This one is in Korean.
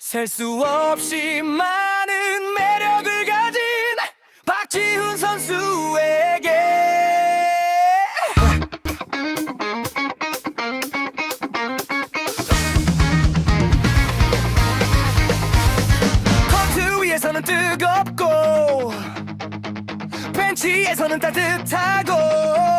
셀 수 없이 많은 매력을 가진 박지훈 선수에게. 코트 위에서는 뜨겁고 벤치에서는 따뜻하고.